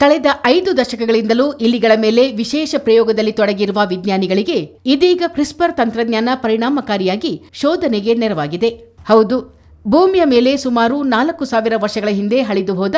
ಕಳೆದ ಐದು ದಶಕಗಳಿಂದಲೂ ಇಲಿಗಳ ಮೇಲೆ ವಿಶೇಷ ಪ್ರಯೋಗದಲ್ಲಿ ತೊಡಗಿರುವ ವಿಜ್ಞಾನಿಗಳಿಗೆ ಇದೀಗ ಕ್ರಿಸ್ಪರ್ ತಂತ್ರಜ್ಞಾನ ಪರಿಣಾಮಕಾರಿಯಾಗಿ ಶೋಧನೆಗೆ ನೆರವಾಗಿದೆ. ಹೌದು, ಭೂಮಿಯ ಮೇಲೆ ಸುಮಾರು ನಾಲ್ಕು ಸಾವಿರ ವರ್ಷಗಳ ಹಿಂದೆ ಹಳಿದು ಹೋದ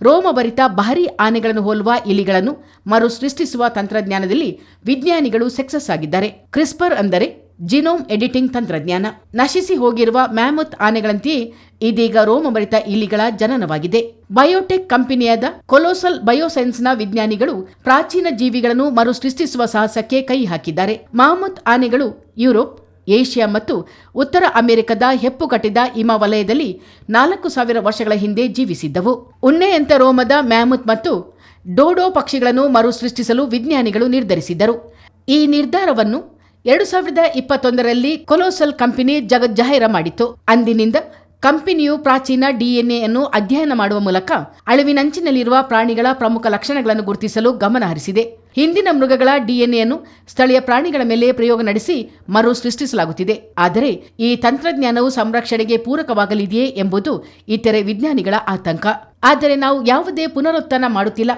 ರೋಮಭರಿತ ಭಾರೀ ಆನೆಗಳನ್ನು ಹೋಲುವ ಇಲಿಗಳನ್ನು ಮರು ಸೃಷ್ಟಿಸುವ ತಂತ್ರಜ್ಞಾನದಲ್ಲಿ ವಿಜ್ಞಾನಿಗಳು ಸಕ್ಸಸ್ ಆಗಿದ್ದಾರೆ. ಕ್ರಿಸ್ಪರ್ ಅಂದರೆ ಜಿನೋಮ್ ಎಡಿಟಿಂಗ್ ತಂತ್ರಜ್ಞಾನ ನಶಿಸಿ ಹೋಗಿರುವ ಮ್ಯಾಮತ್ ಆನೆಗಳಂತೆಯೇ ಇದೀಗ ರೋಮಭರಿತ ಇಲಿಗಳ ಜನನವಾಗಿದೆ. ಬಯೋಟೆಕ್ ಕಂಪನಿಯಾದ ಕೊಲೋಸಲ್ ಬಯೋಸೈನ್ಸ್ನ ವಿಜ್ಞಾನಿಗಳು ಪ್ರಾಚೀನ ಜೀವಿಗಳನ್ನು ಮರು ಸೃಷ್ಟಿಸುವ ಸಾಹಸಕ್ಕೆ ಕೈ ಹಾಕಿದ್ದಾರೆ. ಮಾಮತ್ ಆನೆಗಳು ಯುರೋಪ್, ಏಷ್ಯಾ ಮತ್ತು ಉತ್ತರ ಅಮೆರಿಕದ ಹೆಪ್ಪುಗಟ್ಟಿದ ಹಿಮ ವಲಯದಲ್ಲಿ ನಾಲ್ಕು ಸಾವಿರ ವರ್ಷಗಳ ಹಿಂದೆ ಜೀವಿಸಿದ್ದವು. ಉಣ್ಣೆಯಂತ ರೋಮದ ಮ್ಯಾಮುತ್ ಮತ್ತು ಡೋಡೋ ಪಕ್ಷಿಗಳನ್ನು ಮರು ಸೃಷ್ಟಿಸಲು ವಿಜ್ಞಾನಿಗಳು ನಿರ್ಧರಿಸಿದ್ದರು. ಈ ನಿರ್ಧಾರವನ್ನು ಎರಡು ಸಾವಿರದ ಇಪ್ಪತ್ತೊಂದರಲ್ಲಿ ಕೊಲೋಸಲ್ ಕಂಪನಿ ಜಗಜ್ಜಾಹೀರ ಮಾಡಿತ್ತು. ಅಂದಿನಿಂದ ಕಂಪನಿಯು ಪ್ರಾಚೀನ ಡಿಎನ್ಎ ಅನ್ನು ಅಧ್ಯಯನ ಮಾಡುವ ಮೂಲಕ ಅಳಿವಿನಂಚಿನಲ್ಲಿರುವ ಪ್ರಾಣಿಗಳ ಪ್ರಮುಖ ಲಕ್ಷಣಗಳನ್ನು ಗುರುತಿಸಲು ಗಮನ ಹರಿಸಿದೆ. ಹಿಂದಿನ ಮೃಗಗಳ ಡಿಎನ್ಎ ಅನ್ನು ಸ್ಥಳೀಯ ಪ್ರಾಣಿಗಳ ಮೇಲೆ ಪ್ರಯೋಗ ನಡೆಸಿ ಮರು ಸೃಷ್ಟಿಸಲಾಗುತ್ತಿದೆ. ಆದರೆ ಈ ತಂತ್ರಜ್ಞಾನವು ಸಂರಕ್ಷಣೆಗೆ ಪೂರಕವಾಗಲಿದೆಯೇ ಎಂಬುದು ಇತರೆ ವಿಜ್ಞಾನಿಗಳ ಆತಂಕ. ಆದರೆ ನಾವು ಯಾವುದೇ ಪುನರುತ್ಥಾನ ಮಾಡುತ್ತಿಲ್ಲ.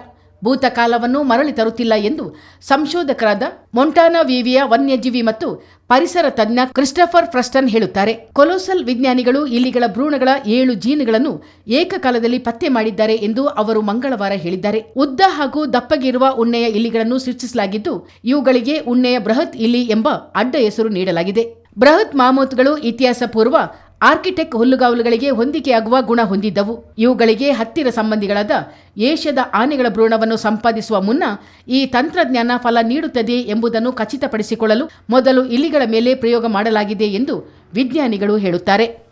ಭೂತಕಾಲವನ್ನು ಮರಳಿ ತರುತ್ತಿಲ್ಲ ಎಂದು ಸಂಶೋಧಕರಾದ ಮೊಂಟಾನಾ ವಿವಿಯ ವನ್ಯಜೀವಿ ಮತ್ತು ಪರಿಸರ ತಜ್ಞ ಕ್ರಿಸ್ಟಫರ್ ಫ್ರಸ್ಟನ್ ಹೇಳುತ್ತಾರೆ. ಕೊಲೋಸಲ್ ವಿಜ್ಞಾನಿಗಳು ಇಲಿಗಳ ಭ್ರೂಣಗಳ ಏಳು ಜೀನುಗಳನ್ನು ಏಕಕಾಲದಲ್ಲಿ ಪತ್ತೆ ಮಾಡಿದ್ದಾರೆ ಎಂದು ಅವರು ಮಂಗಳವಾರ ಹೇಳಿದ್ದಾರೆ. ಉದ್ದ ಹಾಗೂ ದಪ್ಪಗಿರುವ ಉಣ್ಣೆಯ ಇಲಿಗಳನ್ನು ಸೃಷ್ಟಿಸಲಾಗಿದ್ದು, ಇವುಗಳಿಗೆ ಉಣ್ಣೆಯ ಬೃಹತ್ ಇಲಿ ಎಂಬ ಅಡ್ಡ ಹೆಸರು ನೀಡಲಾಗಿದೆ. ಬೃಹತ್ ಮಾಮೂತ್ಗಳು ಇತಿಹಾಸ ಪೂರ್ವ ಆರ್ಕಿಟೆಕ್ ಹುಲ್ಲುಗಾವಲುಗಳಿಗೆ ಹೊಂದಿಕೆಯಾಗುವ ಗುಣ ಹೊಂದಿದ್ದವು. ಇವುಗಳಿಗೆ ಹತ್ತಿರ ಸಂಬಂಧಿಗಳಾದ ಏಷ್ಯಾದ ಆನೆಗಳ ಭ್ರೂಣವನ್ನು ಸಂಪಾದಿಸುವ ಮುನ್ನ ಈ ತಂತ್ರಜ್ಞಾನ ಫಲ ನೀಡುತ್ತದೆ ಎಂಬುದನ್ನು ಖಚಿತಪಡಿಸಿಕೊಳ್ಳಲು ಮೊದಲು ಇಲಿಗಳ ಮೇಲೆ ಪ್ರಯೋಗ ಮಾಡಲಾಗಿದೆ ಎಂದು ವಿಜ್ಞಾನಿಗಳು ಹೇಳುತ್ತಾರೆ.